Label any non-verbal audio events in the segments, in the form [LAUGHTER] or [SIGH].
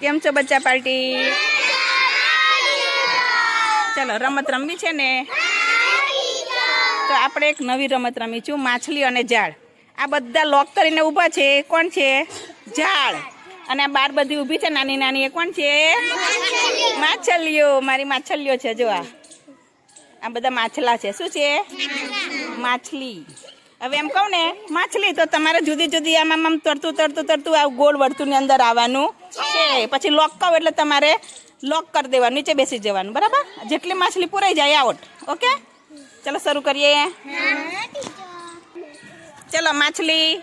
કેમ છો બચ્ચા પાર્ટી? ચલો રમત રમવી છે ને? તો આપણે એક નવી રમત રમી છું માછલી અને ઝાડ. આ બધા લોક કરીને ઊભા છે. કોણ છે? ઝાડ. અને આ બાર બધી ઊભી છે નાની નાની એ કોણ છે? માછલીઓ. મારી માછલીઓ છે જો આ. આ બધા માછલા છે. શું છે? માછલી. હવે એમ કહું ને, માછલી તો તમારે જુદી જુદી આમ આમ તરતું તરતું તરતું આ ગોળ વર્તુળની અંદર આવવાનું છે. પછી લોક કહો એટલે તમારે લોક કરી દેવાનું, નીચે બેસી જવાનું, બરાબર? જેટલી માછલી પૂરાઈ જાય, આઉટ, ઓકે? ચલો, શરૂ કરીએ. ચલો, માછલી.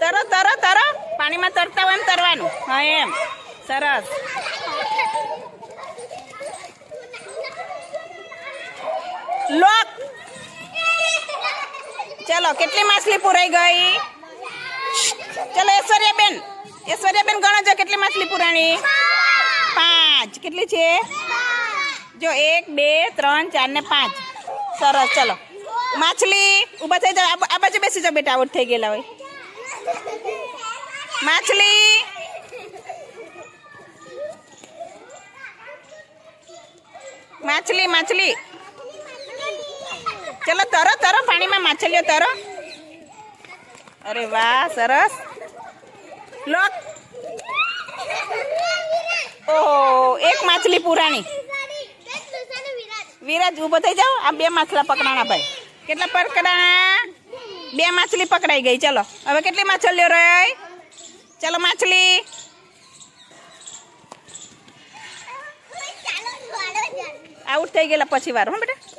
તરો તરો તરો. પાણીમાં તરતા હોય એમ તરવાનું. હા, એમ. સરસ. લોક. ચલો, કેટલી માછલી પુરાઈ ગઈ? ચલો, ઐશ્વર્યાબેન. ઐશ્વર્યાબેન, ગણો કેટલી માછલી પુરાણી? પાંચ. કેટલી છે? જો, એક, બે, ત્રણ, ચાર ને પાંચ. સરસ, ચલો. માછલી ઊભા થઈ જાઓ. આ બાજુ બેસી જાઓ બેટા, આઉટ થઈ ગયેલા હોય. માછલી. માછલી માછલી. ચલો તરો તરો, પાણીમાં માછલીઓ તરો. અરે વાહ, સરસ. લોક. ઓહો, એક માછલી પુરાણી. વિરાજ ઊભો થઈ જાઓ. આ બે માછલા પકડાણા ભાઈ. કેટલા પકડાણા? બે માછલી પકડાઈ ગઈ. ચલો, હવે કેટલી માછલીઓ રહી? ચલો, માછલી. આઉટ થઈ ગયેલા પછી વાર, હો બેટા.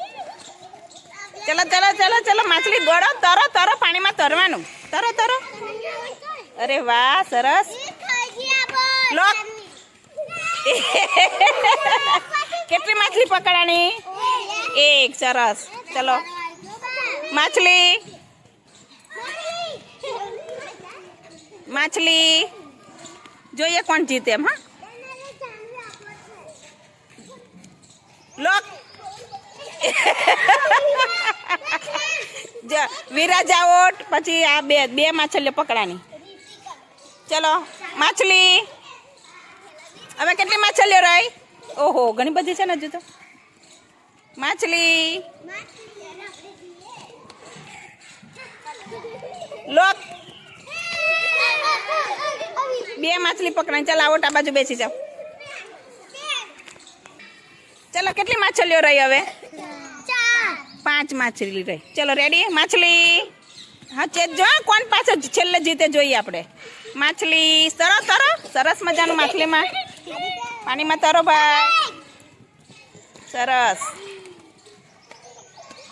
ચલો ચલો ચલો ચલો, માછલી ગળો, તરો તરો, પાણીમાં તરવાનું. તરો તરો. અરે વાહ, સરસ. લોક. કેટલી માછલી પકડાણી? એક, સરસ. ચલો. માછલી. માછલી. જોઈએ કોણ જીતે એમ, હા? લોક. [LAUGHS] જ- વિરાજ આઉટ પછી આ બે બે માછલીઓ પકડાની. ચલો, માછલી. હવે કેટલી માછલીઓ રહી? ઓહો, ઘણી બધી છે ને હજુ તો. માછલી. લોક. બે માછલી પકડાય ચાલો, આવો આ બાજુ બેસી જાઓ. ચલો, કેટલી માછલીઓ રહી હવે? પાંચ માછલી રહી. ચલો રેડી માછલી? હા, ચેત જો, કોણ પાછળ છેલ્લે જીતે જોઈએ આપણે. માછલી તરો તરો? સરસ મજાનું માછલીમાં. પાણીમાં તરો ભાઈ. સરસ.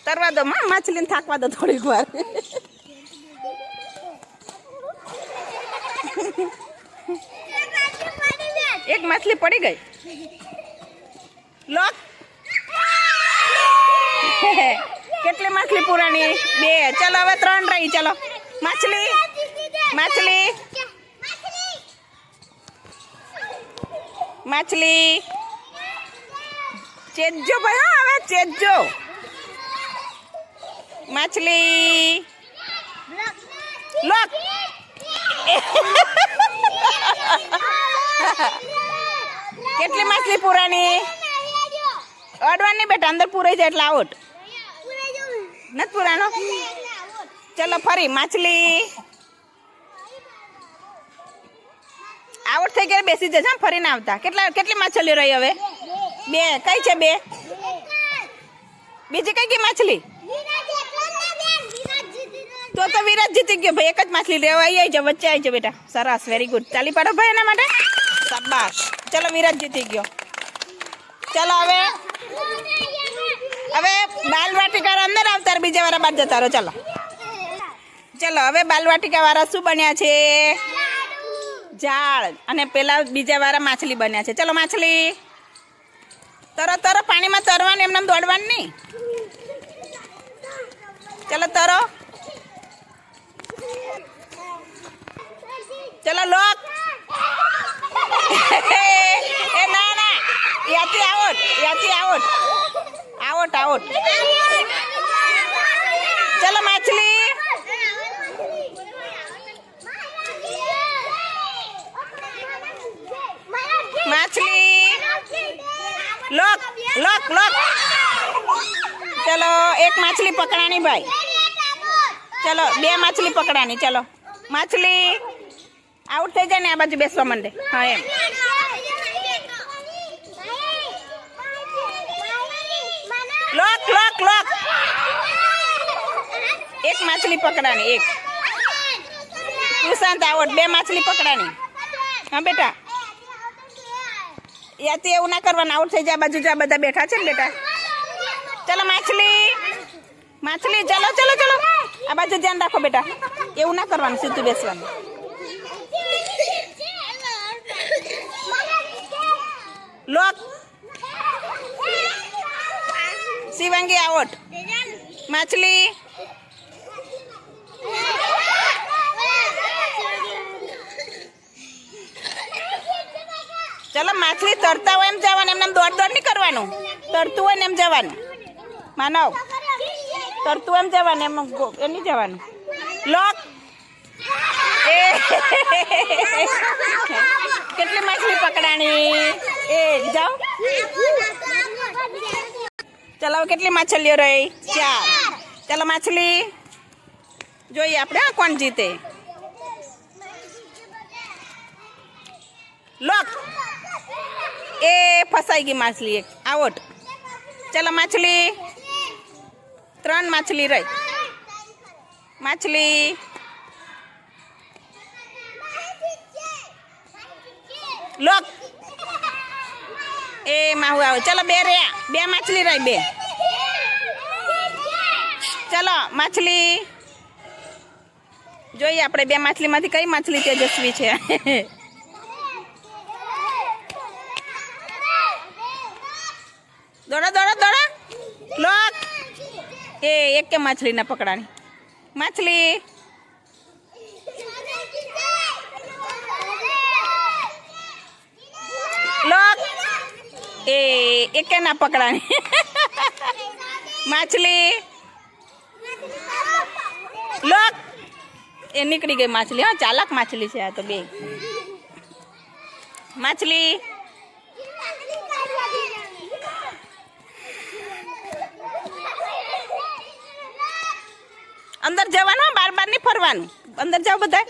તરવા દો માં માછલીને થાકવા દો થોડીક વાર. એક માછલી પડી ગઈ. લોક [LAUGHS] કેટલી માછલી પુરાણી? બે. ચલો હવે ત્રણ રહી. ચલો. માછલી. માછલી. માછલી. ચેજો ભાઈ હા હવે ચેજો માછલી. લોક. [LAUGHS] કેટલી માછલી પુરાણી? [LAUGHS] અડવાની બેટા અંદર પૂરાઈ જાય એટલે આઉટ નથી પુરાણો? ચલો ફરી માછલી. આઉટ થઈ ગયા બેસી જશે હા, ફરીને આવતા. કેટલા કેટલી માછલીઓ રહી હવે? બે. કઈ છે બે? બીજી કઈ કઈ માછલી? તો તો વિરાટ જીતી ગયો. ભાઈ એક જ માછલી રહેવા આવી આવી છે વચ્ચે આવી છે બેટા. સરસ વેરી ગુડ ચાલી પાડો ભાઈ એના માટે? શાબાશ. ચલો વિરાટ જીતી ગયો. ચલો હવે. હવે બાલવાટિકા અંદર આવતા બીજા વાળા બાદ જતા રહો, ચલો. ચલો, હવે બાલવાટિકા વાળા શું બન્યા છે? ઝાડ. અને પેલા બીજા વાળા માછલી બન્યા છે. ચલો, માછલી. તરો તરો, પાણીમાં તરવાનું એમને એમ દોડવાનું નહીં. ચલો, તરો. ચલો, લોક. [LAUGHS] એ ના ના. યાથી આવો યાથી આउट आउट चलो मछली मछली लोक लोक लोक चलो एक मछली पकड़ानी भाई चलो बे मछली पकड़ानी चलो मछली आउट થઈ જાય ને આ બાજુ બેસવા માંડે હા એમ લોક લોક લોક એક માછલી પકડાની, એક. સુશાંત આવડ બે માછલી પકડાની. હા, બેટા. યાથી એવું ના કરવાનું, આઉટ થઈ જાય બાજુ જા, બધા બેઠા છે ને, બેટા. ચલો, માછલી. માછલી, ચલો ચલો ચલો. આ બાજુ ધ્યાન રાખો, બેટા. એવું ના કરવાનું, સીધું બેસવાનું. લોક શિવાંગી આવટ. માછલી. ચલો માછલી તરતા હોય એમ જવાનું, એમને એમ દોડ દોડ નહીં કરવાનું. તરતું હોય ને એમ જવાનું. માનવ. તરતું એમ જવાનું, એમ ગો- નહીં જવાનું. લોક. કેટલી માછલી પકડાણી? એ, જાઓ. ચલો, હવે કેટલી માછલીઓ રહી? ચાર. ચાલો, માછલી. જોઈએ આપણે, હા, કોણ જીતે? લોક. એ ફસાઈ ગઈ માછલી એક. આવટ ચાલો, માછલી. ત્રણ માછલી રહી. માછલી. લોક. એ માહુ આવે. ચલો બે રહ્યા બે માછલી રહી બે. ચલો, માછલી. જોઈએ આપણે બે માછલીમાંથી કઈ માછલી તેજસ્વી છે. દોડો દોડો દોડો. લોક. એ, એક કે માછલી ના પકડાની. માછલી લોક એ કે ના પકડાની? માછલી. લોક. એ નીકળી ગઈ માછલી. હા, ચાલાક માછલી છે આ તો બે. માછલી. અંદર જવાનું બાર બાર નહીં ફરવાનું. અંદર જાઓ બધા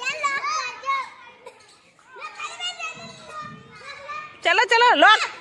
ચલો ચલો, લોક.